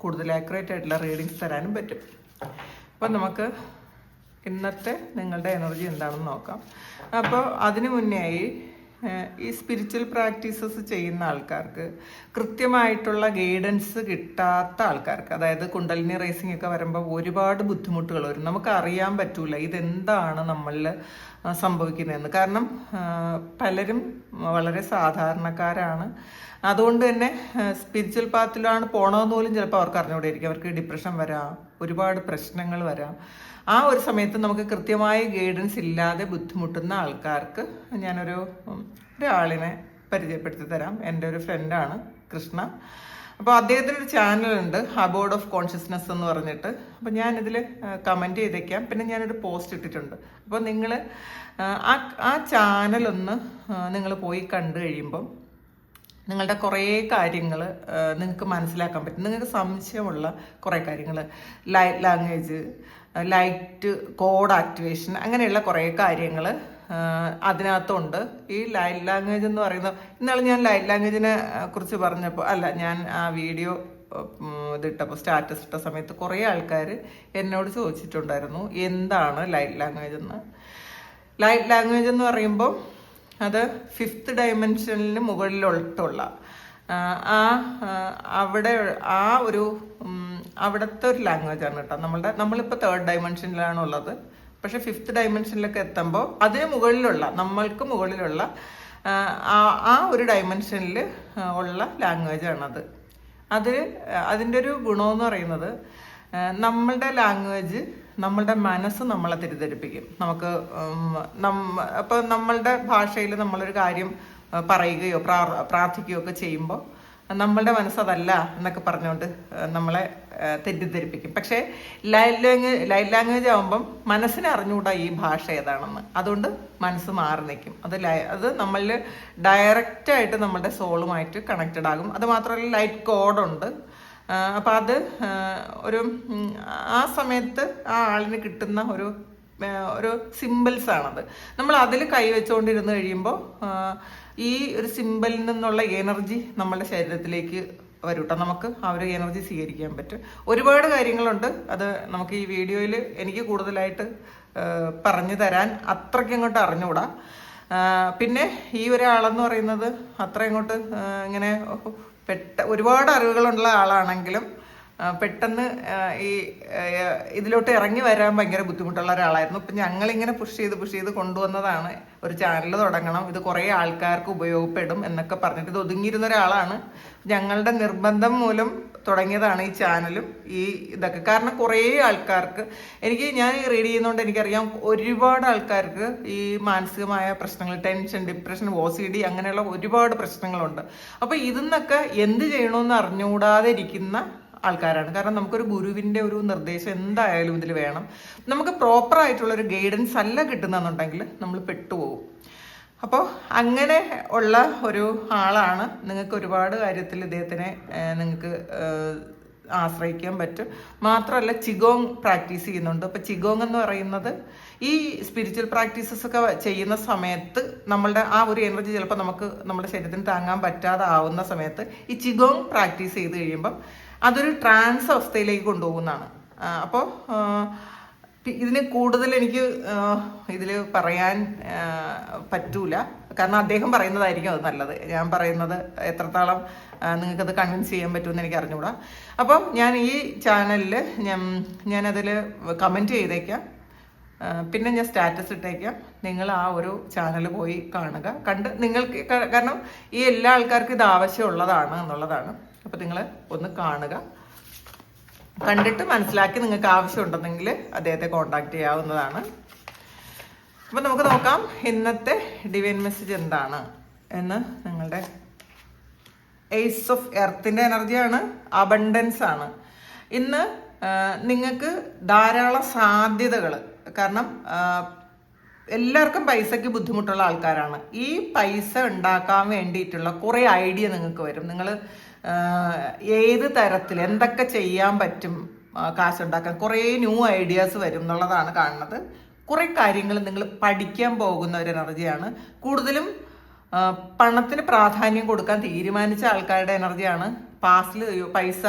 കൂടുതൽ ആക്യുറേറ്റ് ആയിട്ടുള്ള റീഡിങ്സ് തരാനും പറ്റും. അപ്പം നമുക്ക് ഇന്നത്തെ നിങ്ങളുടെ എനർജി എന്താണെന്ന് നോക്കാം. അപ്പോൾ അതിനു മുന്നേ ആയി ഏഹ്, ഈ സ്പിരിച്വൽ പ്രാക്ടീസസ് ചെയ്യുന്ന ആൾക്കാർക്ക് കൃത്യമായിട്ടുള്ള ഗൈഡൻസ് കിട്ടാത്ത ആൾക്കാർക്ക് അതായത് കുണ്ടലിനി റേസിംഗ് ഒക്കെ വരുമ്പോൾ ഒരുപാട് ബുദ്ധിമുട്ടുകൾ വരും. നമുക്ക് അറിയാൻ പറ്റൂല ഇതെന്താണ് നമ്മളിൽ സംഭവിക്കുന്നതെന്ന്. കാരണം പലരും വളരെ സാധാരണക്കാരാണ്. അതുകൊണ്ട് തന്നെ സ്പിരിച്വൽ പാത്തിലാണ് പോകണമെന്ന് പോലും ചിലപ്പോൾ അവർക്ക് അറിഞ്ഞുകൂടെയിരിക്കും. അവർക്ക് ഡിപ്രഷൻ വരാം ഒരുപാട് പ്രശ്നങ്ങൾ വരാം. ആ ഒരു സമയത്ത് നമുക്ക് കൃത്യമായ ഗൈഡൻസ് ഇല്ലാതെ ബുദ്ധിമുട്ടുന്ന ആൾക്കാർക്ക് ഞാനൊരു ഒരാളിനെ പരിചയപ്പെടുത്തി തരാം. എന്റെ ഒരു ഫ്രണ്ടാണ് കൃഷ്ണ. അപ്പോൾ അദ്ദേഹത്തിന് ഒരു ചാനലുണ്ട് അബോർഡ് ഓഫ് കോൺഷ്യസ്നെസ് എന്ന് പറഞ്ഞിട്ട്. അപ്പോൾ ഞാനിതിൽ കമന്റ് ചെയ്തേക്കാം. പിന്നെ ഞാനൊരു പോസ്റ്റ് ഇട്ടിട്ടുണ്ട്. അപ്പോൾ നിങ്ങൾ ആ ആ ചാനലൊന്ന് നിങ്ങൾ പോയി കണ്ടു കഴിയുമ്പം നിങ്ങളുടെ കുറേ കാര്യങ്ങൾ നിങ്ങൾക്ക് മനസ്സിലാക്കാൻ പറ്റും. നിങ്ങൾക്ക് സംശയമുള്ള കുറേ കാര്യങ്ങൾ light language light code activation അങ്ങനെയുള്ള കുറേ കാര്യങ്ങൾ അതിനകത്തുണ്ട്. ഈ ലൈറ്റ് ലാംഗ്വേജ് എന്ന് പറയുന്നത് ഇന്നാൾ ഞാൻ ലൈറ്റ് ലാംഗ്വേജിനെ കുറിച്ച് പറഞ്ഞപ്പോൾ അല്ല ഞാൻ ആ വീഡിയോ ഇതിട്ടപ്പോൾ സ്റ്റാറ്റസ് ഇട്ട സമയത്ത് കുറേ ആൾക്കാർ എന്നോട് ചോദിച്ചിട്ടുണ്ടായിരുന്നു എന്താണ് ലൈറ്റ് ലാംഗ്വേജ് എന്ന്? ലൈറ്റ് ലാംഗ്വേജ് എന്ന് പറയുമ്പോൾ അത് ഫിഫ്ത്ത് ഡയമെൻഷനിൽ മുകളിലോട്ടുള്ള. ആ, അവിടെ ആ ഒരു അവിടുത്തെ ഒരു ലാംഗ്വേജ് ആണ് കേട്ടോ. നമ്മളുടെ നമ്മളിപ്പോൾ തേർഡ് ഡയമെൻഷനിലാണ് ഉള്ളത്. പക്ഷെ ഫിഫ്ത്ത് ഡയമെൻഷനിലൊക്കെ എത്തുമ്പോൾ അതിന് മുകളിലുള്ള നമ്മൾക്ക് മുകളിലുള്ള ആ, ഒരു ഡയമെൻഷനിൽ ഉള്ള ലാംഗ്വേജ് ആണത്. അത് അതിന്റെ ഒരു ഗുണമെന്ന് പറയുന്നത് നമ്മളുടെ ലാംഗ്വേജ് നമ്മളുടെ മനസ്സ് നമ്മളെ തിരിധരിപ്പിക്കും നമുക്ക് അപ്പോൾ നമ്മളുടെ ഭാഷയിൽ നമ്മളൊരു കാര്യം പറയുകയോ പ്രാർ- പ്രാർത്ഥിക്കുകയോ ഒക്കെ ചെയ്യുമ്പോൾ നമ്മളുടെ മനസ്സതല്ല എന്നൊക്കെ പറഞ്ഞുകൊണ്ട് നമ്മളെ തെറ്റിദ്ധരിപ്പിക്കും. പക്ഷേ ലൈറ്റ് ലാംഗ്വേജ് ലൈറ്റ് ലാംഗ്വേജ് ആകുമ്പം മനസ്സിനെ അറിഞ്ഞുകൂടാ ഈ ഭാഷ ഏതാണെന്ന്. അതുകൊണ്ട് മനസ്സ് മാറി നിൽക്കും അത് അത് നമ്മളിൽ ഡയറക്റ്റായിട്ട് നമ്മുടെ സോളുമായിട്ട് കണക്റ്റഡ് ആകും. അതുമാത്രമല്ല ലൈറ്റ് കോഡുണ്ട് അപ്പം അത് ഒരു ആ സമയത്ത് ആ ആളിന് കിട്ടുന്ന ഒരു ഒരു സിമ്പിൾസ് ആണത്. നമ്മൾ അതിൽ കൈവച്ചുകൊണ്ടിരുന്ന് കഴിയുമ്പോൾ ഈ ഒരു സിമ്പിളിൽ നിന്നുള്ള എനർജി നമ്മുടെ ശരീരത്തിലേക്ക് വരും കേട്ടോ നമുക്ക് ആ ഒരു എനർജി സ്വീകരിക്കാൻ പറ്റും. ഒരുപാട് കാര്യങ്ങളുണ്ട്. അത് നമുക്ക് ഈ വീഡിയോയിൽ എനിക്ക് കൂടുതലായിട്ട് പറഞ്ഞു തരാൻ അത്രയ്ക്ക് അങ്ങോട്ട് അറിഞ്ഞുകൂടാ പിന്നെ ഈ ഒരാളെന്ന് പറയുന്നത് അത്ര ഇങ്ങോട്ട് ഇങ്ങനെ പെട്ട ഒരുപാട് അറിവുകളുള്ള ആളാണെങ്കിലും പെട്ടെന്ന് ഈ ഇതിലോട്ട് ഇറങ്ങി വരാൻ ഭയങ്കര ബുദ്ധിമുട്ടുള്ള ഒരാളായിരുന്നു. ഇപ്പം ഞങ്ങളിങ്ങനെ പുഷ് ചെയ്ത് പുഷ് ചെയ്ത് കൊണ്ടുവന്നതാണ്. ഒരു ചാനൽ തുടങ്ങണം. ഇത് കുറേ ആൾക്കാർക്ക് ഉപയോഗപ്പെടും എന്നൊക്കെ പറഞ്ഞിട്ട് ഇത് ഒതുങ്ങിയിരുന്ന ഒരാളാണ്. ഞങ്ങളുടെ നിർബന്ധം മൂലം തുടങ്ങിയതാണ് ഈ ചാനലും ഈ ഇതൊക്കെ. കാരണം കുറേ ആൾക്കാർക്ക് എനിക്ക് ഞാൻ റീഡ് ചെയ്യുന്നതുകൊണ്ട് എനിക്കറിയാം ഒരുപാട് ആൾക്കാർക്ക് ഈ മാനസികമായ പ്രശ്നങ്ങൾ tension depression O C D അങ്ങനെയുള്ള ഒരുപാട് പ്രശ്നങ്ങളുണ്ട്. അപ്പോൾ ഇതിന്നൊക്കെ എന്ത് ചെയ്യണമെന്ന് അറിഞ്ഞുകൂടാതെ ഇരിക്കുന്ന ആൾക്കാരാണ്. കാരണം നമുക്കൊരു ഗുരുവിന്റെ ഒരു നിർദ്ദേശം എന്തായാലും ഇതിൽ വേണം. നമുക്ക് പ്രോപ്പറായിട്ടുള്ളൊരു ഗൈഡൻസ് അല്ല കിട്ടുന്നെന്നുണ്ടെങ്കിൽ നമ്മൾ പെട്ടുപോകും. അപ്പോൾ അങ്ങനെ ഉള്ള ഒരു ആളാണ്. നിങ്ങൾക്ക് ഒരുപാട് കാര്യത്തിൽ ഇദ്ദേഹത്തിനെ നിങ്ങൾക്ക് ആശ്രയിക്കാൻ പറ്റും. മാത്രമല്ല ചിഗോങ് പ്രാക്ടീസ് ചെയ്യുന്നുണ്ട്. അപ്പോൾ ചിഗോങ് എന്ന് പറയുന്നത് ഈ സ്പിരിച്വൽ പ്രാക്ടീസസ് ഒക്കെ ചെയ്യുന്ന സമയത്ത് നമ്മളുടെ ആ ഒരു എനർജി ചിലപ്പോൾ നമുക്ക് നമ്മുടെ ശരീരത്തിന് താങ്ങാൻ പറ്റാതെ ആവുന്ന സമയത്ത് ഈ ചിഗോങ് പ്രാക്ടീസ് ചെയ്ത് കഴിയുമ്പം അതൊരു ട്രാൻസ് അവസ്ഥയിലേക്ക് കൊണ്ടുപോകുന്നതാണ്. അപ്പോൾ ഇതിന് കൂടുതൽ എനിക്ക് ഇതിൽ പറയാൻ പറ്റൂല. കാരണം അദ്ദേഹം പറയുന്നതായിരിക്കും അത് നല്ലത്. ഞാൻ പറയുന്നത് എത്രത്തോളം നിങ്ങൾക്കത് കൺവിൻസ് ചെയ്യാൻ പറ്റുമെന്ന് എനിക്ക് അറിഞ്ഞുകൂടാ. അപ്പം ഞാൻ ഈ ചാനലിൽ ഞാൻ ഞാനതിൽ കമന്റ് ചെയ്തേക്കാം. പിന്നെ ഞാൻ സ്റ്റാറ്റസ് ഇട്ടേക്കാം. നിങ്ങൾ ആ ഒരു ചാനൽ പോയി കാണുക. കണ്ട് നിങ്ങൾക്ക് കാരണം ഈ എല്ലാ ആൾക്കാർക്കും ഇത് ആവശ്യമുള്ളതാണ് എന്നുള്ളതാണ്. അപ്പോൾ നിങ്ങൾ ഒന്ന് കാണുക. കണ്ടിട്ട് മനസ്സിലാക്കി നിങ്ങൾക്ക് ആവശ്യമുണ്ടെന്നെങ്കിൽ അദ്ദേഹത്തെ കോണ്ടാക്ട് ചെയ്യാവുന്നതാണ്. അപ്പം നമുക്ക് നോക്കാം ഇന്നത്തെ ഡിവൈൻ മെസ്സേജ് എന്താണ് എന്ന് നിങ്ങളുടെ എയ്സ് ഓഫ് എർത്തിന്റെ എനർജിയാണ് അബണ്ടൻസ് ആണ്. ഇന്ന് നിങ്ങൾക്ക് ധാരാളം സാധ്യതകൾ കാരണം എല്ലാവർക്കും പൈസയ്ക്ക് ബുദ്ധിമുട്ടുള്ള ആൾക്കാരാണ്. ഈ പൈസ ഉണ്ടാക്കാൻ വേണ്ടിയിട്ടുള്ള കുറേ ഐഡിയ നിങ്ങൾക്ക് വരും. നിങ്ങൾ ഏത് തരത്തിൽ എന്തൊക്കെ ചെയ്യാൻ പറ്റും കാശ് കാശുണ്ടാക്കാൻ. കുറേ ന്യൂ ഐഡിയാസ് വരും എന്നുള്ളതാണ് കാണുന്നത്. കുറേ കാര്യങ്ങൾ നിങ്ങൾ പഠിക്കാൻ പോകുന്ന ഒരു എനർജിയാണ് കൂടുതലും പണത്തിന് പ്രാധാന്യം കൊടുക്കാൻ തീരുമാനിച്ച ആൾക്കാരുടെ എനർജിയാണ് പാസ്റ്റിൽ പൈസ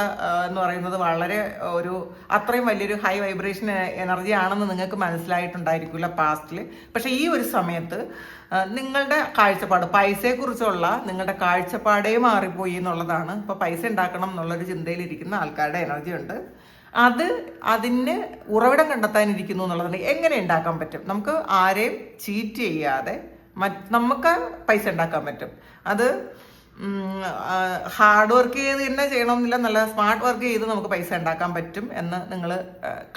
എന്ന് പറയുന്നത് വളരെ ഒരു അത്രയും വലിയൊരു ഹൈ വൈബ്രേഷൻ എനർജി ആണെന്ന് നിങ്ങൾക്ക് മനസ്സിലായിട്ടുണ്ടായിരിക്കില്ല പാസ്റ്റിൽ പക്ഷേ ഈ ഒരു സമയത്ത് നിങ്ങളുടെ കാഴ്ചപ്പാട് പൈസയെക്കുറിച്ചുള്ള നിങ്ങളുടെ കാഴ്ചപ്പാടേ മാറിപ്പോയി എന്നുള്ളതാണ്. ഇപ്പോൾ പൈസ ഉണ്ടാക്കണം എന്നുള്ളൊരു ചിന്തയിലിരിക്കുന്ന ആൾക്കാരുടെ എനർജി ഉണ്ട്. അത് അതിന് ഉറവിടം കണ്ടെത്താനിരിക്കുന്നു എന്നുള്ളതാണ്. എങ്ങനെ ഉണ്ടാക്കാൻ പറ്റും? നമുക്ക് ആരെയും ചീറ്റ് ചെയ്യാതെ മറ്റ് നമുക്ക് പൈസ ഉണ്ടാക്കാൻ പറ്റും. അത് ഹാർഡ് വർക്ക് ചെയ്ത് തന്നെ ചെയ്യണമെന്നില്ല നല്ല സ്മാർട്ട് വർക്ക് ചെയ്ത് നമുക്ക് പൈസ ഉണ്ടാക്കാൻ പറ്റും എന്ന് നിങ്ങൾ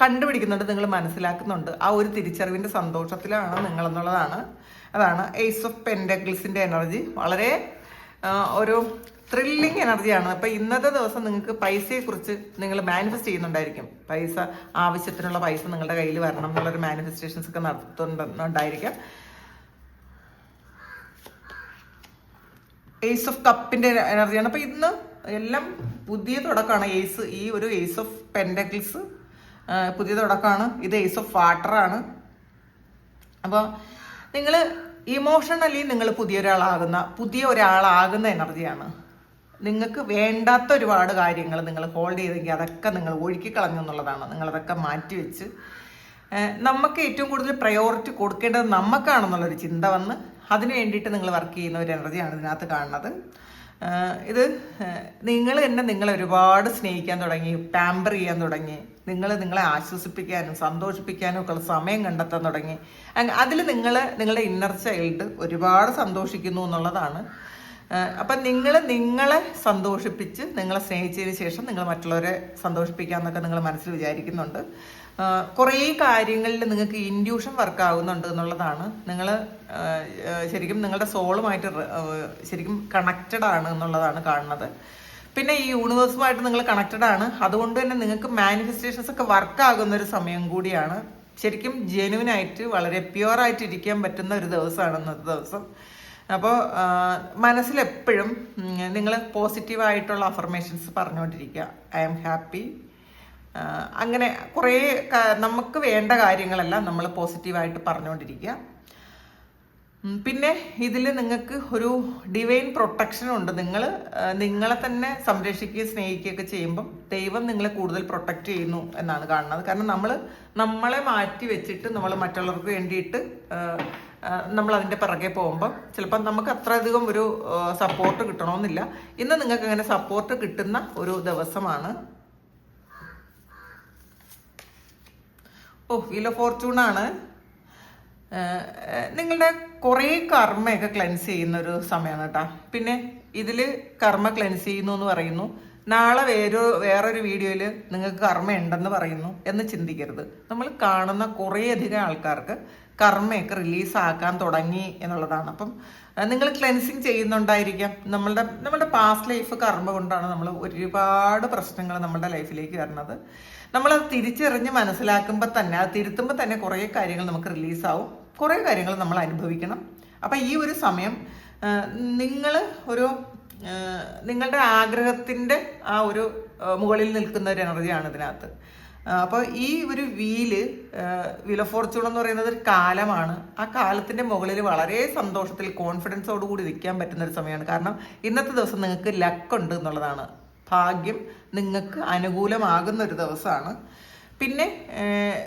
കണ്ടുപിടിക്കുന്നുണ്ട് നിങ്ങൾ മനസ്സിലാക്കുന്നുണ്ട്. ആ ഒരു തിരിച്ചറിവിന്റെ സന്തോഷത്തിലാണ് നിങ്ങളെന്നുള്ളതാണ്. അതാണ് എയ്സ് ഓഫ് പെൻഡഗിൾസിന്റെ എനർജി വളരെ ഒരു ത്രില്ലിങ് എനർജിയാണ് അപ്പോൾ ഇന്നത്തെ ദിവസം നിങ്ങൾക്ക് പൈസയെക്കുറിച്ച് നിങ്ങൾ മാനിഫെസ്റ്റ് ചെയ്യുന്നുണ്ടായിരിക്കും. പൈസ ആവശ്യത്തിനുള്ള പൈസ നിങ്ങളുടെ കയ്യിൽ വരണം എന്നുള്ളൊരു മാനിഫെസ്റ്റേഷൻസ് ഒക്കെ നടത്തുന്നുണ്ടായിരിക്കാം. ഏസ് ഓഫ് കപ്പിന്റെ എനർജിയാണ്. അപ്പൊ ഇന്ന് എല്ലാം പുതിയ തുടക്കമാണ് ഏസ് ഈ ഒരു ഏസ് ഓഫ് പെൻഡക്കിൾസ് പുതിയ തുടക്കമാണ്. ഇത് ഏസ് ഓഫ് വാട്ടറാണ് അപ്പോൾ നിങ്ങൾ ഇമോഷണലി നിങ്ങൾ പുതിയ ഒരാളാകുന്ന പുതിയ ഒരാളാകുന്ന എനർജിയാണ്. നിങ്ങൾക്ക് വേണ്ടാത്ത ഒരുപാട് കാര്യങ്ങൾ നിങ്ങൾ ഹോൾഡ് ചെയ്തെങ്കിൽ അതൊക്കെ നിങ്ങൾ ഒഴുക്കി കളഞ്ഞു എന്നുള്ളതാണ്. നിങ്ങളതൊക്കെ മാറ്റി വെച്ച് നമുക്ക് ഏറ്റവും കൂടുതൽ പ്രയോറിറ്റി കൊടുക്കേണ്ടത് നമുക്കാണെന്നുള്ളൊരു ചിന്ത വന്ന് അതിന് വേണ്ടിയിട്ട് നിങ്ങൾ വർക്ക് ചെയ്യുന്ന ഒരു എനർജിയാണ് ഇതിനകത്ത് കാണുന്നത്. ഇത് നിങ്ങൾ തന്നെ നിങ്ങളെ ഒരുപാട് സ്നേഹിക്കാൻ തുടങ്ങി പാമ്പർ ചെയ്യാൻ തുടങ്ങി നിങ്ങൾ നിങ്ങളെ ആശ്വസിപ്പിക്കാനും സന്തോഷിപ്പിക്കാനും ഒക്കെ സമയം കണ്ടെത്താൻ തുടങ്ങി. അതിൽ നിങ്ങൾ നിങ്ങളുടെ ഇന്നർ ചൈൽഡ് ഒരുപാട് സന്തോഷിക്കുന്നു എന്നുള്ളതാണ്. അപ്പം നിങ്ങൾ നിങ്ങളെ സന്തോഷിപ്പിച്ച് നിങ്ങളെ സ്നേഹിച്ചതിന് ശേഷം നിങ്ങൾ മറ്റുള്ളവരെ സന്തോഷിപ്പിക്കാമെന്നൊക്കെ നിങ്ങൾ മനസ്സിൽ വിചാരിക്കുന്നുണ്ട്. കുറേ കാര്യങ്ങളിൽ നിങ്ങൾക്ക് ഇൻഡ്യൂഷൻ വർക്ക് ആകുന്നുണ്ട് എന്നുള്ളതാണ്. നിങ്ങൾ ശരിക്കും നിങ്ങളുടെ സോളുമായിട്ട് ശരിക്കും കണക്റ്റഡ് ആണ് എന്നുള്ളതാണ് കാണുന്നത്. പിന്നെ ഈ യൂണിവേഴ്സുമായിട്ട് നിങ്ങൾ കണക്റ്റഡ് ആണ്. അതുകൊണ്ട് തന്നെ നിങ്ങൾക്ക് മാനിഫെസ്റ്റേഷൻസ് ഒക്കെ വർക്ക് ആകുന്ന ഒരു സമയം കൂടിയാണ്. ശരിക്കും ജെനുവിനായിട്ട് വളരെ പ്യുവർ ആയിട്ട് ഇരിക്കാൻ പറ്റുന്ന ഒരു ദിവസമാണ് ഇന്നത്തെ ദിവസം. അപ്പോൾ മനസ്സിലെപ്പോഴും നിങ്ങൾ പോസിറ്റീവായിട്ടുള്ള അഫർമേഷൻസ് പറഞ്ഞുകൊണ്ടിരിക്കുക. ഐ ആം ഹാപ്പി അങ്ങനെ കുറേ നമുക്ക് വേണ്ട കാര്യങ്ങളെല്ലാം നമ്മൾ പോസിറ്റീവായിട്ട് പറഞ്ഞുകൊണ്ടിരിക്കുക. പിന്നെ ഇതിൽ നിങ്ങൾക്ക് ഒരു ഡിവൈൻ പ്രൊട്ടക്ഷൻ ഉണ്ട്. നിങ്ങൾ നിങ്ങളെ തന്നെ സംരക്ഷിക്കുകയും സ്നേഹിക്കുകയൊക്കെ ചെയ്യുമ്പം ദൈവം നിങ്ങളെ കൂടുതൽ പ്രൊട്ടക്റ്റ് ചെയ്യുന്നു എന്നാണ് കാണുന്നത്. കാരണം നമ്മൾ നമ്മളെ മാറ്റി വെച്ചിട്ട് നമ്മൾ മറ്റുള്ളവർക്ക് വേണ്ടിയിട്ട് നമ്മൾ അതിന്റെ പിറകെ പോകുമ്പം ചിലപ്പം നമുക്ക് അത്രയധികം ഒരു സപ്പോർട്ട് കിട്ടണമെന്നില്ല. ഇന്ന് നിങ്ങൾക്ക് അങ്ങനെ സപ്പോർട്ട് കിട്ടുന്ന ഒരു ദിവസമാണ്. ഓ ഫോർച്യൂൺ ആണ്. നിങ്ങളുടെ കുറേ കർമ്മയൊക്കെ ക്ലെൻസ് ചെയ്യുന്ന ഒരു സമയമാണ് കേട്ടോ. പിന്നെ ഇതിൽ കർമ്മ ക്ലെൻസ് ചെയ്യുന്നു എന്ന് പറയുന്നു. നാളെ വേറെ വേറൊരു വീഡിയോയിൽ നിങ്ങൾക്ക് കർമ്മ ഉണ്ടെന്ന് പറയുന്നു എന്ന് ചിന്തിക്കരുത്. നമ്മൾ കാണുന്ന കുറേയധികം ആൾക്കാർക്ക് കർമ്മയൊക്കെ റിലീസാക്കാൻ തുടങ്ങി എന്നുള്ളതാണ്. അപ്പം നിങ്ങൾ ക്ലെൻസിങ് ചെയ്യുന്നുണ്ടായിരിക്കാം. നമ്മളുടെ നമ്മുടെ പാസ്റ്റ് ലൈഫ് കർമ്മ കൊണ്ടാണ് നമ്മൾ ഒരുപാട് പ്രശ്നങ്ങൾ നമ്മുടെ ലൈഫിലേക്ക് വരുന്നത്. നമ്മളത് തിരിച്ചറിഞ്ഞ് മനസ്സിലാക്കുമ്പോൾ തന്നെ അത് തിരുത്തുമ്പോൾ തന്നെ കുറേ കാര്യങ്ങൾ നമുക്ക് റിലീസാവും കുറേ കാര്യങ്ങൾ നമ്മൾ അനുഭവിക്കണം. അപ്പം ഈ ഒരു സമയം നിങ്ങൾ ഒരു നിങ്ങളുടെ ആഗ്രഹത്തിന്റെ ആ ഒരു മുകളിൽ നിൽക്കുന്ന ഒരു എനർജിയാണ് ഇതിനകത്ത്. അപ്പോൾ ഈ ഒരു വീൽ വീൽ ഓഫ് ഫോർച്യൂൺ എന്ന് പറയുന്നത് ഒരു കാലമാണ്. ആ കാലത്തിന്റെ മുകളിൽ വളരെ സന്തോഷത്തിൽ കോൺഫിഡൻസോട് കൂടി നിൽക്കാൻ പറ്റുന്ന ഒരു സമയമാണ്. കാരണം ഇന്നത്തെ ദിവസം നിങ്ങൾക്ക് ലക്കുണ്ട് എന്നുള്ളതാണ്. ഭാഗ്യം നിങ്ങൾക്ക് അനുകൂലമാകുന്ന ഒരു ദിവസമാണ്. പിന്നെ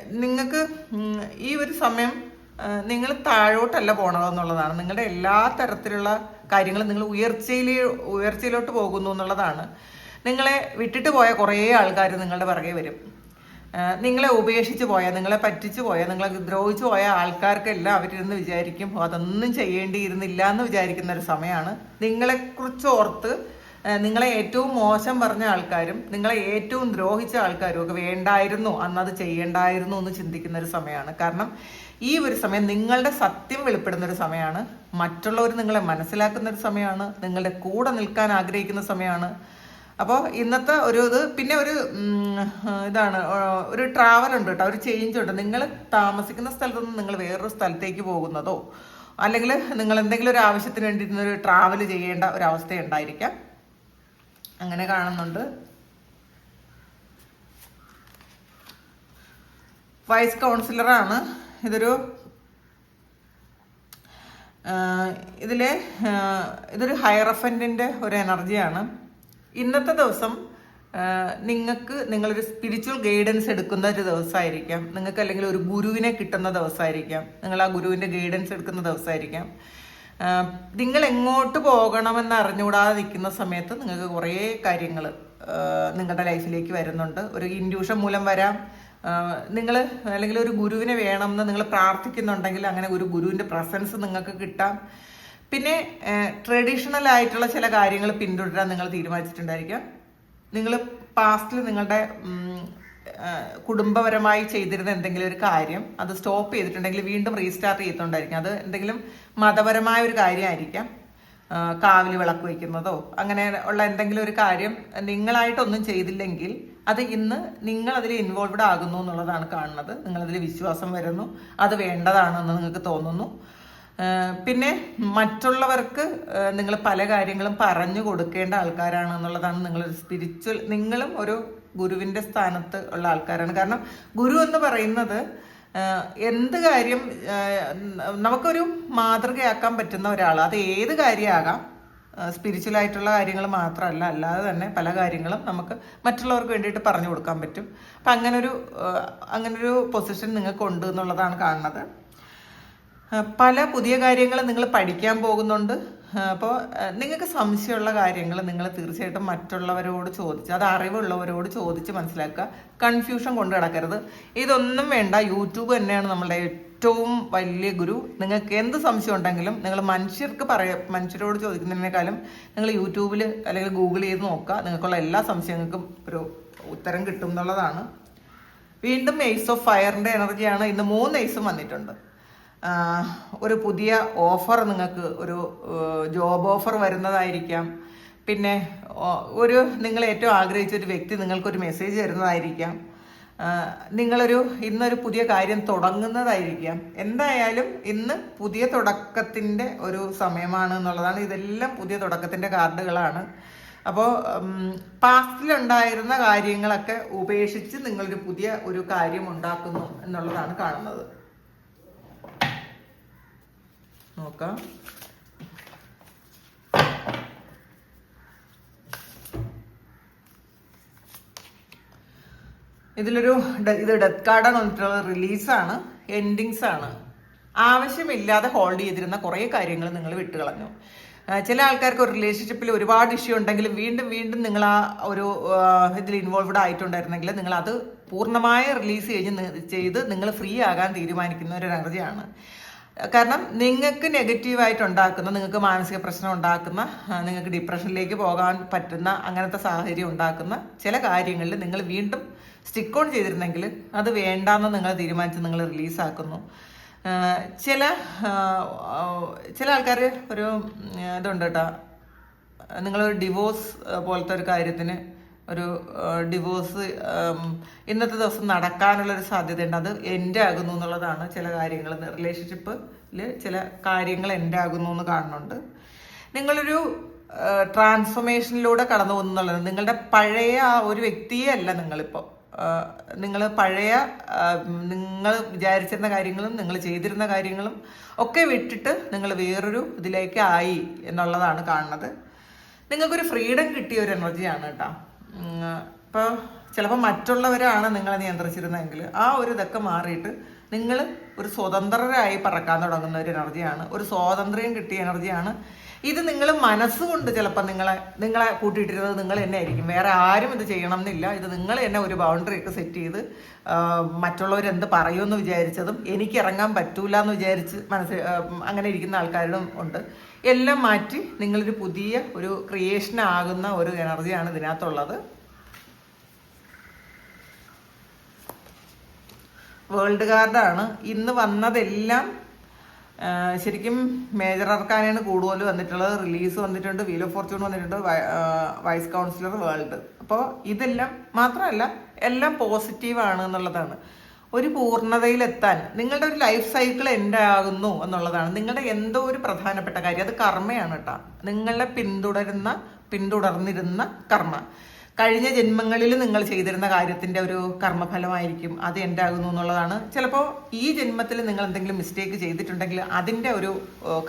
നിങ്ങൾക്ക് ഈ ഒരു സമയം നിങ്ങൾ താഴോട്ടല്ല പോണതെന്നുള്ളതാണ് നിങ്ങളുടെ എല്ലാ തരത്തിലുള്ള കാര്യങ്ങളും നിങ്ങൾ ഉയർച്ചയിൽ ഉയർച്ചയിലോട്ട് പോകുന്നു എന്നുള്ളതാണ്. നിങ്ങളെ വിട്ടിട്ട് പോയ കുറേ ആൾക്കാർ നിങ്ങളുടെ പിറകെ വരും. നിങ്ങളെ ഉപേക്ഷിച്ച് പോയ നിങ്ങളെ പറ്റിച്ചു പോയ നിങ്ങളെ ദ്രോഹിച്ചു പോയ ആൾക്കാർക്കെല്ലാം അവരിരുന്ന് വിചാരിക്കും "ഓ, അതൊന്നും ചെയ്യേണ്ടിയിരുന്നില്ല എന്ന് വിചാരിക്കുന്ന ഒരു സമയമാണ്. നിങ്ങളെക്കുറിച്ച് ഓർത്ത് നിങ്ങളെ ഏറ്റവും മോശം പറഞ്ഞ ആൾക്കാരും നിങ്ങളെ ഏറ്റവും ദ്രോഹിച്ച ആൾക്കാരും ഒക്കെ വേണ്ടായിരുന്നു അന്നത് ചെയ്യേണ്ടായിരുന്നു എന്ന് ചിന്തിക്കുന്ന ഒരു സമയമാണ്. കാരണം ഈ ഒരു സമയം നിങ്ങളുടെ സത്യം വെളിപ്പെടുന്ന ഒരു സമയമാണ്. മറ്റുള്ളവർ നിങ്ങളെ മനസ്സിലാക്കുന്ന ഒരു സമയമാണ്. നിങ്ങളുടെ കൂടെ നിൽക്കാൻ ആഗ്രഹിക്കുന്ന സമയമാണ്. അപ്പോൾ ഇന്നത്തെ ഒരു ഇത് പിന്നെ ഒരു ഇതാണ് ഒരു ട്രാവൽ ഉണ്ട് കേട്ടോ. ഒരു ചേഞ്ച് ഉണ്ട്. നിങ്ങൾ താമസിക്കുന്ന സ്ഥലത്ത് നിന്ന് നിങ്ങൾ വേറൊരു സ്ഥലത്തേക്ക് പോകുന്നതോ അല്ലെങ്കിൽ നിങ്ങൾ എന്തെങ്കിലും ഒരു ആവശ്യത്തിന് വേണ്ടി ഒരു ട്രാവൽ ചെയ്യേണ്ട ഒരു അവസ്ഥ ഉണ്ടായിരിക്കാം. അങ്ങനെ കാണുന്നുണ്ട്. വൈസ് കൗൺസിലറാണ്. ഇതൊരു ഇതിലെ ഇതൊരു ഹയറഫന്റിന്റെ ഒരു എനർജിയാണ്. ഇന്നത്തെ ദിവസം നിങ്ങൾക്ക് നിങ്ങളൊരു സ്പിരിച്വൽ ഗൈഡൻസ് എടുക്കുന്ന ഒരു ദിവസമായിരിക്കാം. നിങ്ങൾക്ക് അല്ലെങ്കിൽ ഒരു ഗുരുവിനെ കിട്ടുന്ന ദിവസമായിരിക്കാം. നിങ്ങൾ ആ ഗുരുവിന്റെ ഗൈഡൻസ് എടുക്കുന്ന ദിവസമായിരിക്കാം. നിങ്ങൾ എങ്ങോട്ട് പോകണമെന്ന് അറിഞ്ഞുകൂടാതെ നിൽക്കുന്ന സമയത്ത് നിങ്ങൾക്ക് കുറേ കാര്യങ്ങൾ നിങ്ങളുടെ ലൈഫിലേക്ക് വരുന്നുണ്ട്. ഒരു ഇൻഡ്യൂഷൻ മൂലം വരാം. നിങ്ങൾ അല്ലെങ്കിൽ ഒരു ഗുരുവിനെ വേണമെന്ന് നിങ്ങൾ പ്രാർത്ഥിക്കുന്നുണ്ടെങ്കിൽ അങ്ങനെ ഒരു ഗുരുവിന്റെ പ്രസൻസ് നിങ്ങൾക്ക് കിട്ടാം. പിന്നെ ട്രഡീഷണൽ ആയിട്ടുള്ള ചില കാര്യങ്ങൾ പിന്തുടരാൻ നിങ്ങൾ തീരുമാനിച്ചിട്ടുണ്ടായിരിക്കാം. നിങ്ങൾ പാസ്റ്റിൽ നിങ്ങളുടെ കുടുംബപരമായി ചെയ്തിരുന്ന എന്തെങ്കിലും ഒരു കാര്യം അത് സ്റ്റോപ്പ് ചെയ്തിട്ടുണ്ടെങ്കിൽ വീണ്ടും റീസ്റ്റാർട്ട് ചെയ്തിട്ടുണ്ടായിരിക്കും അത് എന്തെങ്കിലും മതപരമായ ഒരു കാര്യമായിരിക്കാം. കാവിൽ വിളക്ക് വയ്ക്കുന്നതോ അങ്ങനെ ഉള്ള എന്തെങ്കിലും ഒരു കാര്യം നിങ്ങളായിട്ടൊന്നും ചെയ്തില്ലെങ്കിൽ അത് ഇന്ന് നിങ്ങൾ അതിൽ ഇൻവോൾവ്ഡ് ആകുന്നു എന്നുള്ളതാണ് കാണുന്നത്. നിങ്ങൾ അതിൽ വിശ്വാസം വരുന്നു. അത് വേണ്ടതാണെന്ന് നിങ്ങൾക്ക് തോന്നുന്നു. പിന്നെ മറ്റുള്ളവർക്ക് നിങ്ങൾ പല കാര്യങ്ങളും പറഞ്ഞു കൊടുക്കേണ്ട ആൾക്കാരാണ് എന്നുള്ളതാണ് നിങ്ങളൊരു സ്പിരിച്വൽ നിങ്ങളും ഒരു ഗുരുവിന്റെ സ്ഥാനത്ത് ഉള്ള ആൾക്കാരാണ്. കാരണം ഗുരു എന്ന് പറയുന്നത് എന്ത് കാര്യം നമുക്കൊരു മാതൃകയാക്കാൻ പറ്റുന്ന ഒരാൾ അത് ഏത് കാര്യമാകാം സ്പിരിച്വൽ ആയിട്ടുള്ള കാര്യങ്ങൾ മാത്രമല്ല അല്ലാതെ തന്നെ പല കാര്യങ്ങളും നമുക്ക് മറ്റുള്ളവർക്ക് വേണ്ടിയിട്ട് പറഞ്ഞു കൊടുക്കാൻ പറ്റും. അപ്പം അങ്ങനൊരു അങ്ങനൊരു പൊസിഷൻ നിങ്ങൾക്ക് ഉണ്ട് എന്നുള്ളതാണ് കാണുന്നത്. പല പുതിയ കാര്യങ്ങൾ നിങ്ങൾ പഠിക്കാൻ പോകുന്നുണ്ട്. അപ്പോൾ നിങ്ങൾക്ക് സംശയമുള്ള കാര്യങ്ങൾ നിങ്ങൾ തീർച്ചയായിട്ടും മറ്റുള്ളവരോട് ചോദിച്ച് അത് അറിവുള്ളവരോട് ചോദിച്ച് മനസ്സിലാക്കുക. കൺഫ്യൂഷൻ കൊണ്ട് കിടക്കരുത് ഇതൊന്നും വേണ്ട. യൂട്യൂബ് തന്നെയാണ് നമ്മളുടെ ഏറ്റവും വലിയ ഗുരു. നിങ്ങൾക്ക് എന്ത് സംശയം ഉണ്ടെങ്കിലും നിങ്ങൾ മനുഷ്യർക്ക് പറയ മനുഷ്യരോട് ചോദിക്കുന്നതിനേക്കാളും നിങ്ങൾ യൂട്യൂബിൽ അല്ലെങ്കിൽ ഗൂഗിൾ ചെയ്ത് നോക്കുക. നിങ്ങൾക്കുള്ള എല്ലാ സംശയങ്ങൾക്കും ഒരു ഉത്തരം കിട്ടും എന്നുള്ളതാണ്. വീണ്ടും എയ്സ് ഓഫ് ഫയറിന്റെ എനർജിയാണ് ഇന്ന് മൂന്ന് എയ്സും വന്നിട്ടുണ്ട്. ഒരു പുതിയ ഓഫർ നിങ്ങൾക്ക് ഒരു ജോബ് ഓഫർ വരുന്നതായിരിക്കാം. പിന്നെ ഒരു നിങ്ങൾ ഏറ്റവും ആഗ്രഹിച്ച ഒരു വ്യക്തി നിങ്ങൾക്കൊരു മെസ്സേജ് തരുന്നതായിരിക്കാം. നിങ്ങളൊരു ഇന്നൊരു പുതിയ കാര്യം തുടങ്ങുന്നതായിരിക്കാം. എന്തായാലും ഇന്ന് പുതിയ തുടക്കത്തിന്റെ ഒരു സമയമാണ് എന്നുള്ളതാണ്. ഇതെല്ലാം പുതിയ തുടക്കത്തിന്റെ കാർഡുകളാണ്. അപ്പോൾ പാസ്റ്റിലുണ്ടായിരുന്ന കാര്യങ്ങളൊക്കെ ഉപേക്ഷിച്ച് നിങ്ങളൊരു പുതിയ ഒരു കാര്യം ഉണ്ടാക്കുന്നു എന്നുള്ളതാണ് കാണുന്നത്. നോക്കാം. ഇതിലൊരു ഇത് ഡെത്ത് കാർഡാണ് വന്നിട്ടുള്ളത് റിലീസാണ് എൻഡിങ്സ് ആണ് ആവശ്യമില്ലാതെ ഹോൾഡ് ചെയ്തിരുന്ന കുറേ കാര്യങ്ങൾ നിങ്ങൾ വിട്ടുകളഞ്ഞു. ചില ആൾക്കാർക്ക് ഒരു റിലേഷൻഷിപ്പിൽ ഒരുപാട് ഇഷ്യൂ ഉണ്ടെങ്കിലും വീണ്ടും വീണ്ടും നിങ്ങൾ ആ ഒരു ഇതിൽ ഇൻവോൾവ്ഡ് ആയിട്ടുണ്ടായിരുന്നെങ്കിൽ നിങ്ങൾ അത് പൂർണമായ റിലീസ് കഴിഞ്ഞ് ചെയ്ത് നിങ്ങൾ ഫ്രീ ആകാൻ തീരുമാനിക്കുന്ന ഒരു എനർജിയാണ് കാരണം നിങ്ങൾക്ക് നെഗറ്റീവായിട്ട് ഉണ്ടാക്കുന്ന നിങ്ങൾക്ക് മാനസിക പ്രശ്നം ഉണ്ടാക്കുന്ന നിങ്ങൾക്ക് ഡിപ്രഷനിലേക്ക് പോകാൻ പറ്റുന്ന അങ്ങനത്തെ സാഹചര്യം ഉണ്ടാക്കുന്ന ചില കാര്യങ്ങളിൽ നിങ്ങൾ വീണ്ടും സ്റ്റിക്ക് ഓൺ ചെയ്തിരുന്നെങ്കിൽ അത് വേണ്ടാന്ന് നിങ്ങൾ തീരുമാനിച്ച് നിങ്ങൾ റിലീസാക്കുന്നു ചില ചില ആൾക്കാർ ഒരു ഇതുണ്ട് കേട്ടോ. നിങ്ങളൊരു ഡിവോഴ്സ് പോലത്തെ ഒരു കാര്യത്തിന് ഒരു ഡിവോഴ്സ് ഇന്നത്തെ ദിവസം നടക്കാനുള്ളൊരു സാധ്യതയുണ്ട്. അത് എന്റെ ആകുന്നു എന്നുള്ളതാണ് ചില കാര്യങ്ങൾ. റിലേഷൻഷിപ്പിൽ ചില കാര്യങ്ങൾ എന്റെ ആകുന്നു എന്ന് കാണുന്നുണ്ട്. നിങ്ങളൊരു ട്രാൻസ്ഫോർമേഷനിലൂടെ കടന്നു പോകുന്നുള്ളത് നിങ്ങളുടെ പഴയ ആ ഒരു വ്യക്തിയെ അല്ല നിങ്ങളിപ്പോൾ നിങ്ങൾ പഴയ നിങ്ങൾ വിചാരിച്ചിരുന്ന കാര്യങ്ങളും നിങ്ങൾ ചെയ്തിരുന്ന കാര്യങ്ങളും ഒക്കെ വിട്ടിട്ട് നിങ്ങൾ വേറൊരു ഇതിലേക്ക് ആയി എന്നുള്ളതാണ് കാണുന്നത്. നിങ്ങൾക്കൊരു ഫ്രീഡം കിട്ടിയ ഒരു എനർജിയാണ് കേട്ടോ. ഇപ്പോൾ ചിലപ്പോൾ മറ്റുള്ളവരാണ് നിങ്ങളെ നിയന്ത്രിച്ചിരുന്നതെങ്കിൽ ആ ഒരു ഇതൊക്കെ മാറിയിട്ട് നിങ്ങൾ ഒരു സ്വതന്ത്രരായി പറക്കാൻ തുടങ്ങുന്ന ഒരു എനർജിയാണ്. ഒരു സ്വാതന്ത്ര്യം കിട്ടിയ എനർജിയാണ് ഇത് നിങ്ങൾ മനസ്സുകൊണ്ട് ചിലപ്പോൾ നിങ്ങളെ നിങ്ങളെ കൂട്ടിയിട്ടിരുന്നത് നിങ്ങൾ തന്നെ ആയിരിക്കും. വേറെ ആരും ഇത് ചെയ്യണം എന്നില്ല. ഇത് നിങ്ങൾ തന്നെ ഒരു ബൗണ്ടറി ഒക്കെ സെറ്റ് ചെയ്ത് മറ്റുള്ളവർ എന്ത് പറയുമെന്ന് വിചാരിച്ചതും എനിക്ക് ഇറങ്ങാൻ പറ്റൂല എന്ന് വിചാരിച്ച് മനസ്സിൽ അങ്ങനെ ഇരിക്കുന്ന ആൾക്കാരും ഉണ്ട്. എല്ലാം മാറ്റി നിങ്ങളൊരു പുതിയ ഒരു ക്രിയേഷൻ ആകുന്ന ഒരു എനർജിയാണ് ഇതിനകത്തുള്ളത്. വേൾഡ് കാർഡാണ് ഇന്ന് വന്നതെല്ലാം ശരിക്കും മേജർ അർക്കാനാണ് കൂടുതൽ വന്നിട്ടുള്ളത്. റിലീസ് വന്നിട്ടുണ്ട് വീൽ ഓഫ് ഫോർച്യൂൺ വന്നിട്ടുണ്ട് വൈസ് കൗൺസിലർ വേൾഡ് അപ്പോൾ ഇതെല്ലാം മാത്രമല്ല എല്ലാം പോസിറ്റീവാണ് എന്നുള്ളതാണ്. ഒരു പൂർണതയിലെത്താൻ നിങ്ങളുടെ ഒരു ലൈഫ് സൈക്കിൾ എന്റെ എന്നുള്ളതാണ്. നിങ്ങളുടെ എന്തോ ഒരു പ്രധാനപ്പെട്ട കാര്യം അത് കർമ്മയാണ് കേട്ടോ. നിങ്ങളെ പിന്തുടരുന്ന പിന്തുടർന്നിരുന്ന കർമ്മ. കഴിഞ്ഞ ജന്മങ്ങളിൽ നിങ്ങൾ ചെയ്തിരുന്ന കാര്യത്തിന്റെ ഒരു കർമ്മഫലമായിരിക്കും അത് എന്താകുന്നു എന്നുള്ളതാണ്. ചിലപ്പോൾ ഈ ജന്മത്തിൽ നിങ്ങൾ എന്തെങ്കിലും മിസ്റ്റേക്ക് ചെയ്തിട്ടുണ്ടെങ്കിൽ അതിന്റെ ഒരു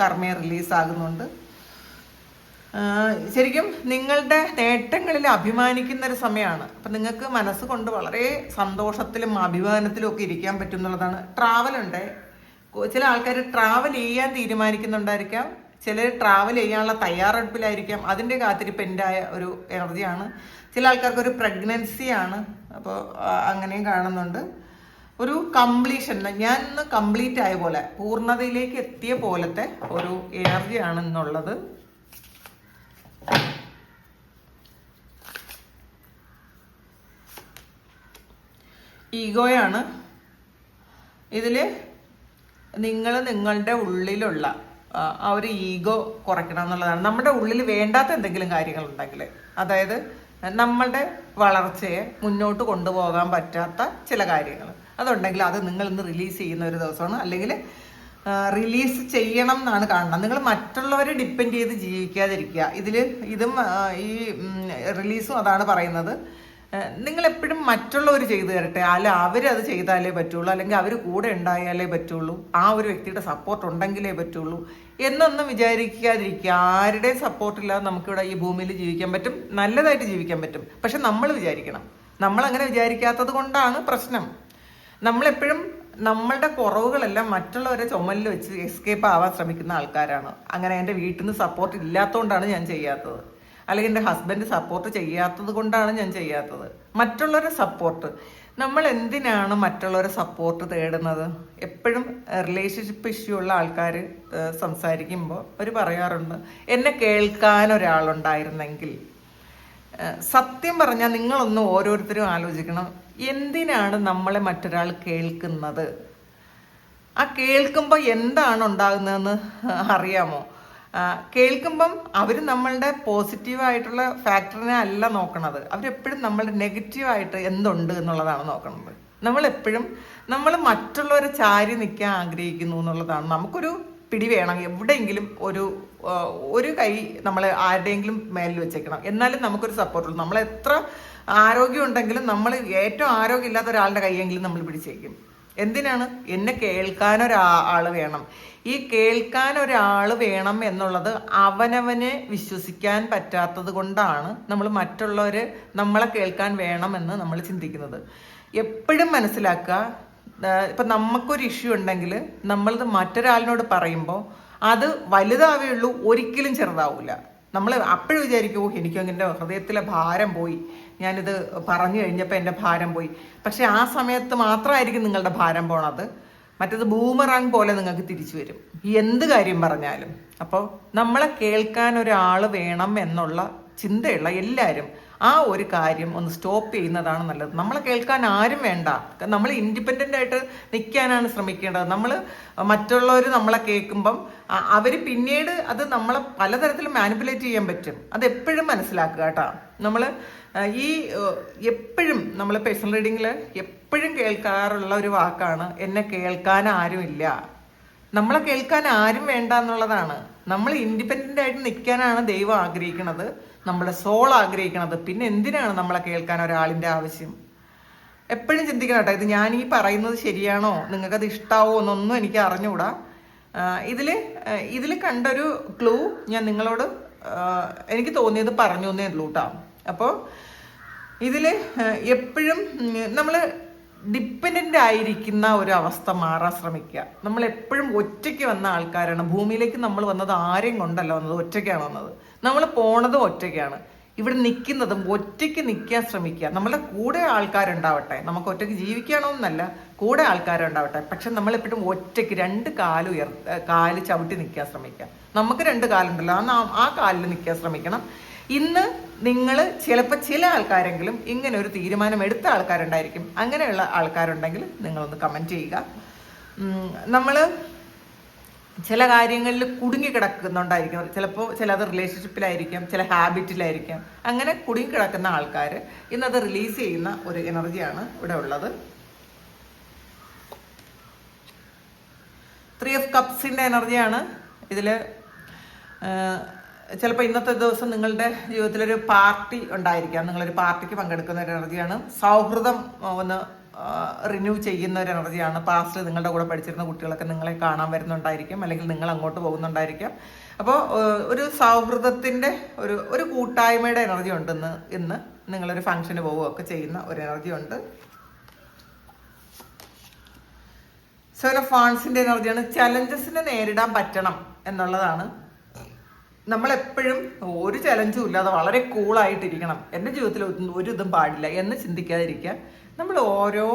കർമ്മയെ റിലീസ് ആകുന്നുണ്ട്. ശരിക്കും നിങ്ങളുടെ നേട്ടങ്ങളിൽ അഭിമാനിക്കുന്ന ഒരു സമയമാണ്. അപ്പം നിങ്ങൾക്ക് മനസ്സുകൊണ്ട് വളരെ സന്തോഷത്തിലും അഭിമാനത്തിലും ഒക്കെ ഇരിക്കാൻ പറ്റും എന്നുള്ളതാണ്. ട്രാവൽ ഉണ്ട്. ചില ആൾക്കാർ ട്രാവൽ ചെയ്യാൻ തീരുമാനിക്കുന്നുണ്ടായിരിക്കാം. ചിലർ ട്രാവൽ ചെയ്യാനുള്ള തയ്യാറെടുപ്പിലായിരിക്കാം. അതിന്റെ കാത്തിരിപ്പ് എന്റെ ഒരു എനർജിയാണ് ചില ആൾക്കാർക്ക് ഒരു പ്രഗ്നൻസിയാണ് അപ്പോൾ അങ്ങനെയും കാണുന്നുണ്ട്. ഒരു കംപ്ലീഷൻ ഞാൻ ഇന്ന് കംപ്ലീറ്റ് ആയ പോലെ പൂർണതയിലേക്ക് എത്തിയ പോലത്തെ ഒരു എനർജിയാണ് ഇന്നുള്ളത്. ഈഗോയാണ് ഇതിൽ നിങ്ങൾ നിങ്ങളുടെ ഉള്ളിലുള്ള ആ, ഒരു ഈഗോ കുറയ്ക്കണം എന്നുള്ളതാണ്. നമ്മുടെ ഉള്ളിൽ വേണ്ടാത്ത എന്തെങ്കിലും കാര്യങ്ങളുണ്ടെങ്കിൽ അതായത് നമ്മളുടെ വളർച്ചയെ മുന്നോട്ട് കൊണ്ടുപോകാൻ പറ്റാത്ത ചില കാര്യങ്ങൾ. അതുണ്ടെങ്കിൽ അത് നിങ്ങൾ ഇന്ന് റിലീസ് ചെയ്യുന്ന ഒരു ദിവസമാണ്. അല്ലെങ്കിൽ റിലീസ് ചെയ്യണം എന്നാണ് കാണുന്നത്. നിങ്ങൾ മറ്റുള്ളവരെ ഡിപ്പെൻഡ് ചെയ്ത് ജീവിക്കാതിരിക്കുക. ഇതിൽ ഇതും ഈ റിലീസും അതാണ് പറയുന്നത്. നിങ്ങൾ എപ്പോഴും മറ്റുള്ളവർ ചെയ്തു തരട്ടെ. അല്ല അവരത് ചെയ്താലേ പറ്റുള്ളൂ. അല്ലെങ്കിൽ അവർ കൂടെ ഉണ്ടായാലേ പറ്റുള്ളൂ. ആ ഒരു വ്യക്തിയുടെ സപ്പോർട്ട് ഉണ്ടെങ്കിലേ പറ്റുള്ളൂ. എന്നൊന്നും വിചാരിക്കാതിരിക്കുക. ആരുടെ സപ്പോർട്ടില്ലാതെ നമുക്കിവിടെ ഈ ഭൂമിയിൽ ജീവിക്കാൻ പറ്റും? നല്ലതായിട്ട് ജീവിക്കാൻ പറ്റും. പക്ഷെ നമ്മൾ വിചാരിക്കണം. നമ്മൾ അങ്ങനെ വിചാരിക്കാത്തത് കൊണ്ടാണ് പ്രശ്നം. നമ്മളെപ്പോഴും നമ്മളുടെ കുറവുകളെല്ലാം മറ്റുള്ളവരെ ചുമലിൽ വെച്ച് എസ്കേപ്പ് ആവാൻ ശ്രമിക്കുന്ന ആൾക്കാരാണ്. അങ്ങനെ എന്റെ വീട്ടിൽ നിന്ന് സപ്പോർട്ട് ഇല്ലാത്തതുകൊണ്ടാണ് ഞാൻ ചെയ്യാത്തത്. അല്ലെങ്കിൽ എന്റെ ഹസ്ബൻഡ് സപ്പോർട്ട് ചെയ്യാത്തത് കൊണ്ടാണ് ഞാൻ ചെയ്യാത്തത്. മറ്റുള്ളവരുടെ സപ്പോർട്ട് നമ്മൾ എന്തിനാണ് മറ്റുള്ളവരെ സപ്പോർട്ട് തേടുന്നത്? എപ്പോഴും റിലേഷൻഷിപ്പ് ഇഷ്യൂ ഉള്ള ആൾക്കാർ സംസാരിക്കുമ്പോൾ അവർ പറയാറുണ്ട് എന്നെ കേൾക്കാൻ ഒരാളുണ്ടായിരുന്നെങ്കിൽ. സത്യം പറഞ്ഞാൽ നിങ്ങളൊന്ന് ഓരോരുത്തരും ആലോചിക്കണം എന്തിനാണ് നമ്മളെ മറ്റൊരാൾ കേൾക്കുന്നത്? ആ കേൾക്കുമ്പോൾ എന്താണ് ഉണ്ടാകുന്നതെന്ന് അറിയാമോ? കേൾക്കുമ്പം അവർ നമ്മളുടെ പോസിറ്റീവായിട്ടുള്ള ഫാക്ടറിനെ അല്ല നോക്കണത്. അവരെപ്പോഴും നമ്മളുടെ നെഗറ്റീവായിട്ട് എന്തുണ്ട് എന്നുള്ളതാണ് നോക്കുന്നത് നമ്മളെപ്പോഴും നമ്മൾ മറ്റുള്ളവരെ ചാരി നിൽക്കാൻ ആഗ്രഹിക്കുന്നു എന്നുള്ളതാണ്. നമുക്കൊരു പിടി വേണം. എവിടെയെങ്കിലും ഒരു ഒരു കൈ നമ്മൾ ആരുടെയെങ്കിലും മേലിൽ വെച്ചേക്കണം. എന്നാലും നമുക്കൊരു സപ്പോർട്ടുള്ളൂ നമ്മൾ എത്ര ആരോഗ്യം ഉണ്ടെങ്കിലും നമ്മൾ ഏറ്റവും ആരോഗ്യമില്ലാത്ത ഒരാളുടെ കൈയെങ്കിലും നമ്മൾ പിടിച്ചേക്കും. എന്തിനാണ്? എന്നെ കേൾക്കാനൊരാൾ വേണം. ഈ കേൾക്കാൻ ഒരാൾ വേണം എന്നുള്ളത് അവനവനെ വിശ്വസിക്കാൻ പറ്റാത്തത് കൊണ്ടാണ് നമ്മൾ മറ്റുള്ളവർ നമ്മളെ കേൾക്കാൻ വേണം എന്ന് നമ്മൾ ചിന്തിക്കുന്നത്. എപ്പോഴും മനസ്സിലാക്കുക ഇപ്പം നമുക്കൊരു ഇഷ്യൂ ഉണ്ടെങ്കിൽ നമ്മളത് മറ്റൊരാളിനോട് പറയുമ്പോൾ അത് വലുതാവേ ഉള്ളൂ ഒരിക്കലും ചെറുതാവില്ല നമ്മൾ അപ്പോഴും വിചാരിക്കും "ഓ, എനിക്ക് എന്റെ ഹൃദയത്തിലെ ഭാരം പോയി. ഞാനിത് പറഞ്ഞു കഴിഞ്ഞപ്പോൾ എന്റെ ഭാരം പോയി. പക്ഷേ ആ സമയത്ത് മാത്രമായിരിക്കും നിങ്ങളുടെ ഭാരം പോണത്. മറ്റത് ബൂമറാങ് പോലെ നിങ്ങൾക്ക് തിരിച്ചു വരും. എന്ത് കാര്യം പറഞ്ഞാലും. അപ്പോൾ നമ്മളെ കേൾക്കാൻ ഒരാൾ വേണം എന്നുള്ള ചിന്തയുള്ള എല്ലാവരും ആ ഒരു കാര്യം ഒന്ന് സ്റ്റോപ്പ് ചെയ്യുന്നതാണ് നല്ലത്. നമ്മളെ കേൾക്കാൻ ആരും വേണ്ട. നമ്മൾ ഇൻഡിപെൻഡന്റ് ആയിട്ട് നിൽക്കാനാണ് ശ്രമിക്കേണ്ടത്. നമ്മൾ മറ്റുള്ളവർ നമ്മളെ കേൾക്കുമ്പം അവർ പിന്നീട് അത് നമ്മളെ പലതരത്തിൽ മാനിപ്പുലേറ്റ് ചെയ്യാൻ പറ്റും. അത് എപ്പോഴും മനസ്സിലാക്കുക കേട്ടോ. നമ്മൾ ഈ എപ്പോഴും നമ്മൾ പേഴ്സണൽ റീഡിങ്ങിൽ എപ്പോഴും കേൾക്കാറുള്ള ഒരു വാക്കാണ് എന്നെ കേൾക്കാൻ ആരുമില്ല നമ്മളെ കേൾക്കാൻ ആരും വേണ്ട എന്നുള്ളതാണ്. നമ്മൾ ഇൻഡിപെൻഡന്റ് ആയിട്ട് നിൽക്കാനാണ് ദൈവം ആഗ്രഹിക്കുന്നത്. നമ്മുടെ സോൾ ആഗ്രഹിക്കണത്. പിന്നെ എന്തിനാണ് നമ്മളെ കേൾക്കാൻ ഒരാളിന്റെ ആവശ്യം? എപ്പോഴും ചിന്തിക്കണം കേട്ടോ ഇത് ഞാൻ ഈ പറയുന്നത് ശരിയാണോ? നിങ്ങൾക്കത് ഇഷ്ടാവോ എന്നൊന്നും എനിക്ക് അറിഞ്ഞുകൂടാ. ഇതിൽ ഇതിൽ കണ്ടൊരു ക്ലൂ ഞാൻ നിങ്ങളോട് എനിക്ക് തോന്നിയത് പറഞ്ഞു എന്നേ ഉള്ളൂ കേട്ടോ അപ്പോൾ ഇതിൽ എപ്പോഴും നമ്മൾ ഡിപ്പെൻഡന്റ് ആയിരിക്കുന്ന ഒരു അവസ്ഥ മാറാൻ ശ്രമിക്കുക. നമ്മൾ എപ്പോഴും ഒറ്റയ്ക്ക് വന്ന ആൾക്കാരാണ്. ഭൂമിയിലേക്ക് നമ്മൾ വന്നത് ആരെയും കൊണ്ടല്ല വന്നത് ഒറ്റയ്ക്കാണ് വന്നത്. നമ്മൾ പോണതും ഒറ്റയ്ക്കാണ്. ഇവിടെ നിൽക്കുന്നതും ഒറ്റയ്ക്ക് നിൽക്കാൻ ശ്രമിക്കുക. നമ്മളെ കൂടെ ആൾക്കാരുണ്ടാവട്ടെ. നമുക്ക് ഒറ്റയ്ക്ക് ജീവിക്കണമെന്നല്ല കൂടെ ആൾക്കാരുണ്ടാവട്ടെ. പക്ഷെ നമ്മളെപ്പോഴും ഒറ്റയ്ക്ക് രണ്ട് കാൽ ഉയർ കാൽ ചവിട്ടി നിൽക്കാൻ ശ്രമിക്കുക. നമുക്ക് രണ്ട് കാലുണ്ടല്ലോ. ആ ആ കാലിൽ നിൽക്കാൻ ശ്രമിക്കണം. ഇന്ന് നിങ്ങൾ ചിലപ്പോൾ ചില ആൾക്കാരെങ്കിലും ഇങ്ങനെ ഒരു തീരുമാനം എടുത്ത ആൾക്കാരുണ്ടായിരിക്കും. അങ്ങനെയുള്ള ആൾക്കാരുണ്ടെങ്കിൽ നിങ്ങളൊന്ന് കമന്റ് ചെയ്യുക. നമ്മൾ ചില കാര്യങ്ങളിൽ കുടുങ്ങി കിടക്കുന്നുണ്ടായിരിക്കും ചിലപ്പോൾ ചിലത് റിലേഷൻഷിപ്പിലായിരിക്കാം ചില ഹാബിറ്റിലായിരിക്കാം അങ്ങനെ കുടുങ്ങി കിടക്കുന്ന ആൾക്കാർ ഇന്നത് റിലീസ് ചെയ്യുന്ന ഒരു എനർജിയാണ് ഇവിടെ ഉള്ളത്. ത്രീ ഓഫ് കപ്സിന്റെ എനർജിയാണ് ഇതിൽ ചിലപ്പോൾ ഇന്നത്തെ ദിവസം നിങ്ങളുടെ ജീവിതത്തിലൊരു പാർട്ടി ഉണ്ടായിരിക്കാം. നിങ്ങളൊരു പാർട്ടിക്ക് പങ്കെടുക്കുന്ന ഒരു എനർജിയാണ് സൗഹൃദം ഒന്ന് റിന്യൂ ചെയ്യുന്ന ഒരു എനർജിയാണ്. പാസ്റ്റ് നിങ്ങളുടെ കൂടെ പഠിച്ചിരുന്ന കുട്ടികളൊക്കെ നിങ്ങളെ കാണാൻ വരുന്നുണ്ടായിരിക്കും. അല്ലെങ്കിൽ നിങ്ങൾ അങ്ങോട്ട് പോകുന്നുണ്ടായിരിക്കും. അപ്പോൾ ഒരു സൗഹൃദത്തിന്റെ ഒരു ഒരു കൂട്ടായ്മയുടെ എനർജി ഉണ്ട് ഇന്ന്. നിങ്ങളൊരു ഫംഗ്ഷന് പോവുകയൊക്കെ ചെയ്യുന്ന ഒരു എനർജി ഉണ്ട്. സെവൻ ഓഫ് എനർജിയാണ് ചലഞ്ചസിനെ നേരിടാൻ പറ്റണം എന്നുള്ളതാണ് നമ്മൾ എപ്പോഴും ഒരു ചലഞ്ചും ഇല്ലാതെ വളരെ കൂളായിട്ടിരിക്കണം എന്റെ ജീവിതത്തിൽ ഒരു ഇതും പാടില്ല. എന്ന് ചിന്തിക്കാതിരിക്കുക. നമ്മൾ ഓരോ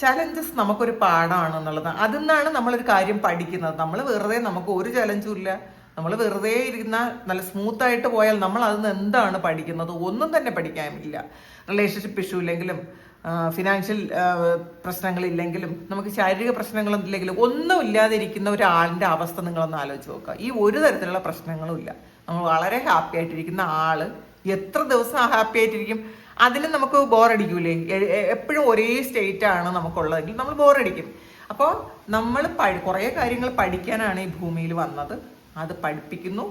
ചലഞ്ചസ് നമുക്കൊരു പാഠമാണ് എന്നുള്ളത്. അതിൽ നിന്നാണ് നമ്മളൊരു കാര്യം പഠിക്കുന്നത്. നമ്മൾ വെറുതെ നമുക്ക് ഒരു ചലഞ്ചും ഇല്ല. നമ്മൾ വെറുതെ ഇരുന്ന നല്ല സ്മൂത്ത് ആയിട്ട് പോയാൽ നമ്മൾ അതിൽ നിന്ന് എന്താണ് പഠിക്കുന്നത്? ഒന്നും തന്നെ പഠിക്കാനില്ല റിലേഷൻഷിപ്പ് ഇഷ്യൂ ഇല്ലെങ്കിലും ഫിനാൻഷ്യൽ പ്രശ്നങ്ങളില്ലെങ്കിലും നമുക്ക് ശാരീരിക പ്രശ്നങ്ങളില്ലെങ്കിലും ഒന്നും ഇല്ലാതിരിക്കുന്ന ഒരാളിന്റെ അവസ്ഥ നിങ്ങളൊന്ന് ആലോചിച്ച് നോക്കുക. ഈ ഒരു തരത്തിലുള്ള പ്രശ്നങ്ങളും ഇല്ല. നമ്മൾ വളരെ ഹാപ്പി ആയിട്ടിരിക്കുന്ന ആൾ എത്ര ദിവസം ഹാപ്പി ആയിട്ടിരിക്കും? അതിന് നമുക്ക് ബോറടിക്കൂലേ എപ്പോഴും ഒരേ സ്റ്റേറ്റ് ആണ് നമുക്കുള്ളതെങ്കിൽ നമ്മൾ ബോറടിക്കും അപ്പോൾ നമ്മൾ കുറേ കാര്യങ്ങൾ പഠിക്കാനാണ് ഈ ഭൂമിയിൽ വന്നത്. അത് പഠിപ്പിക്കുന്നു.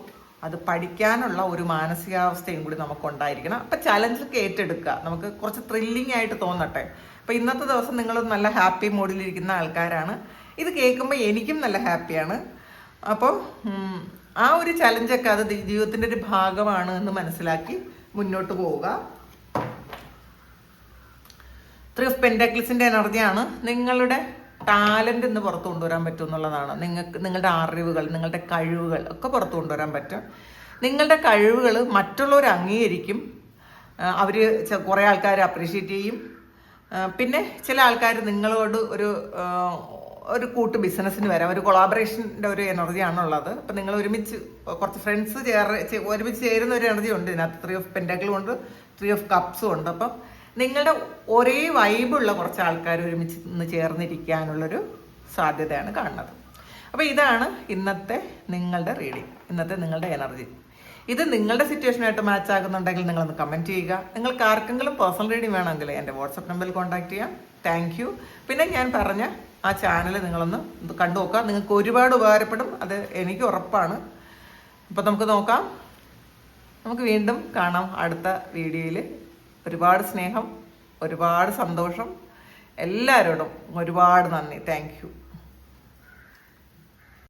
അത് പഠിക്കാനുള്ള ഒരു മാനസികാവസ്ഥയും കൂടി നമുക്ക് ഉണ്ടായിരിക്കണം അപ്പം ചലഞ്ചൊക്കെ ഏറ്റെടുക്കുക നമുക്ക് കുറച്ച് ത്രില്ലിംഗ് ആയിട്ട് തോന്നട്ടെ. അപ്പം ഇന്നത്തെ ദിവസം നിങ്ങൾ നല്ല ഹാപ്പി മൂഡിലിരിക്കുന്ന ആൾക്കാരാണ്. ഇത് കേൾക്കുമ്പോൾ എനിക്കും നല്ല ഹാപ്പിയാണ് അപ്പോൾ ആ ഒരു ചലഞ്ചൊക്കെ അത് ജീവിതത്തിന്റെ ഒരു ഭാഗമാണ് എന്ന് മനസ്സിലാക്കി മുന്നോട്ട് പോവുക. ത്രീ ഓഫ് പെൻഡക്ലിസിന്റെ എനർജിയാണ് നിങ്ങളുടെ ടാലന്റ് എന്ന് പുറത്തു കൊണ്ടുവരാൻ പറ്റും എന്നുള്ളതാണ്. നിങ്ങൾക്ക് നിങ്ങളുടെ അറിവുകൾ നിങ്ങളുടെ കഴിവുകൾ ഒക്കെ പുറത്തു കൊണ്ടുവരാൻ പറ്റും. നിങ്ങളുടെ കഴിവുകൾ മറ്റുള്ളവർ അംഗീകരിക്കും. അവർ കുറേ ആൾക്കാർ അപ്രീഷിയേറ്റ് ചെയ്യും. പിന്നെ ചില ആൾക്കാർ നിങ്ങളോട് ഒരു ഒരു കൂട്ട് ബിസിനസ്സിന് വരാം. ഒരു കൊളാബറേഷന്റെ ഒരു എനർജിയാണുള്ളത് അപ്പം നിങ്ങൾ ഒരുമിച്ച് കുറച്ച് ഫ്രണ്ട്സ് ചേർ ഒരുമിച്ച് ചേരുന്ന ഒരു എനർജി ഉണ്ട്. ഇതിനകത്ത് ത്രീ ഓഫ് പെൻഡക്കിളും ഉണ്ട് ത്രീ ഓഫ് കപ്സും ഉണ്ട്. അപ്പം നിങ്ങളുടെ ഒരേ വൈബുള്ള കുറച്ച് ആൾക്കാർ ഒരുമിച്ച് നിന്ന് ചേർന്നിരിക്കാനുള്ളൊരു സാധ്യതയാണ് കാണുന്നത്. അപ്പോൾ ഇതാണ് ഇന്നത്തെ നിങ്ങളുടെ റീഡിങ് ഇന്നത്തെ നിങ്ങളുടെ എനർജി ഇത് നിങ്ങളുടെ സിറ്റുവേഷനായിട്ട് മാച്ച് ആകുന്നുണ്ടെങ്കിൽ നിങ്ങളൊന്ന് കമന്റ് ചെയ്യുക. നിങ്ങൾക്ക് ആർക്കെങ്കിലും പേഴ്സണൽ റീഡിങ് വേണമെങ്കിൽ എന്റെ വാട്സപ്പ് നമ്പറിൽ കോൺടാക്ട് ചെയ്യാം. താങ്ക് യു പിന്നെ ഞാൻ പറഞ്ഞ ആ ചാനൽ നിങ്ങളൊന്ന് കണ്ടു നോക്കുക. നിങ്ങൾക്ക് ഒരുപാട് ഉപകാരപ്പെടും. അത് എനിക്ക് ഉറപ്പാണ്. അപ്പോൾ നമുക്ക് നോക്കാം. നമുക്ക് വീണ്ടും കാണാം അടുത്ത വീഡിയോയിൽ ഒരുപാട് സ്നേഹം ഒരുപാട് സന്തോഷം. എല്ലാവരോടും ഒരുപാട് നന്ദി. താങ്ക്